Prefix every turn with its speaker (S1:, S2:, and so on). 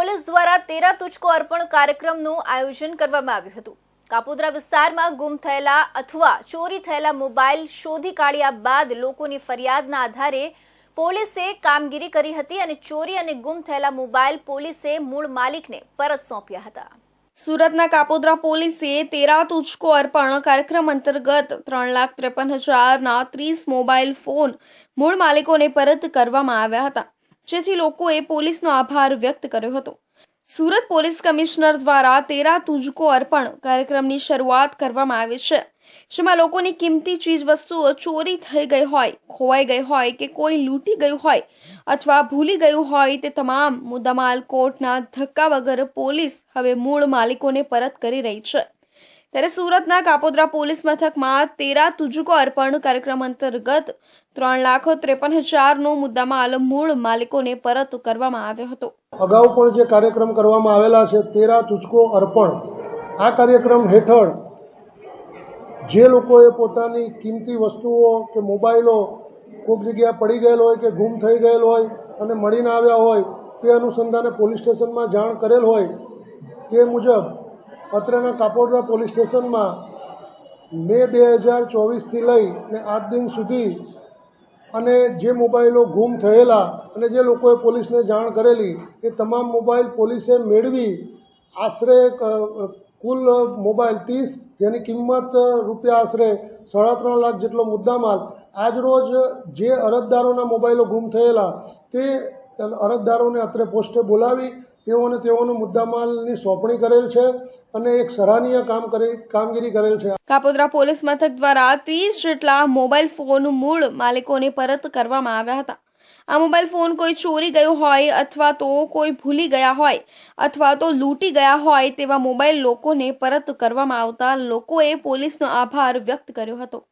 S1: Police દ્વારા તેરા તુચકો અર્પણ કાર્યક્રમનું આયોજન કરવામાં આવ્યું હતું. કાપોદ્રા વિસ્તારમાં ગુમ થયેલા અથવા ચોરી થયેલા મોબાઈલ શોધી કાઢ્યા બાદ લોકોની ફરિયાદના આધારે પોલીસે કામગીરી કરી હતી અને ચોરી અને ગુમ થયેલા મોબાઈલ પોલીસે મૂળ માલિકને પરત સોંપ્યા હતા.
S2: સુરતના કાપોદ્રા પોલીસે તેરા તુચકો અર્પણ કાર્યક્રમ અંતર્ગત ત્રણ લાખ ત્રેપન હજારના ત્રીસ મોબાઈલ ફોન મૂળ માલિકોને પરત કરવામાં આવ્યા હતા. જેથી લોકોએ પોલીસનો આભાર વ્યક્ત કર્યો હતો. સુરત પોલીસ કમિશનર દ્વારા તેરા તુજકો અર્પણ કાર્યક્રમની શરૂઆત કરવામાં આવી છે, જેમાં લોકોની કિંમતી ચીજ વસ્તુઓ ચોરી થઈ ગઈ હોય, ખોવાઈ ગઈ હોય કે કોઈ લૂંટી ગયું હોય અથવા ભૂલી ગયું હોય તે તમામ મુદ્દામાલ કોર્ટના ધક્કા વગર પોલીસ હવે મૂળ માલિકોને પરત કરી રહી છે. ત્યારે સુરતના કાપોદ્રા પોલીસ મથકમાં તેરા તુજકો અર્પણ કાર્યક્રમ અંતર્ગત ત્રણ લાખ ત્રેપન હજારનો મુદ્દામાલ મૂળ માલિકોને પરત કરવામાં આવ્યો હતો.
S3: અગાઉ પણ જે કાર્યક્રમ કરવામાં આવેલા છે, તેરા તુજકો અર્પણ, આ કાર્યક્રમ હેઠળ જે લોકોએ પોતાની કિંમતી વસ્તુઓ કે મોબાઈલો કોઈક જગ્યાએ પડી ગયેલ હોય કે ગુમ થઈ ગયેલ હોય અને મળી ના આવ્યા હોય, તે અનુસંધાને પોલીસ સ્ટેશનમાં જાણ કરેલ હોય, તે મુજબ અત્રેના કાપોડરા પોલીસ સ્ટેશનમાં મે બે હજાર ચોવીસથી લઈ ને આજ દિન સુધી અને જે મોબાઈલો ગુમ થયેલા અને જે લોકોએ પોલીસને જાણ કરેલી, એ તમામ મોબાઈલ પોલીસે મેળવી. આશરે કુલ મોબાઈલ ત્રીસ, જેની કિંમત રૂપિયા આશરે સાડા ત્રણ લાખ જેટલો મુદ્દામાલ. આજરોજ જે અરજદારોના મોબાઈલો ગુમ થયેલા, તે અરજદારોને અત્રે પોસ્ટે બોલાવી તેઓને તેઓનો મુદ્દામાલની સોંપણી કરેલ છે અને એક સરાહનીય કામ કરી, કામગીરી કરેલ છે.
S2: કાપોદ્રા પોલીસ મથક દ્વારા ત્રીસ જેટલા મોબાઈલ ફોન મૂળ માલિકોને પરત કરવામાં આવ્યા હતા. આ મોબાઈલ ફોન કોઈ ચોરી ગયો હોય અથવા તો કોઈ ભૂલી ગયા હોય અથવા તો લૂંટી ગયા હોય તેવા મોબાઈલ લોકોને પરત કરવામાં આવતા લોકોએ પોલીસનો આભાર વ્યક્ત કર્યો હતો.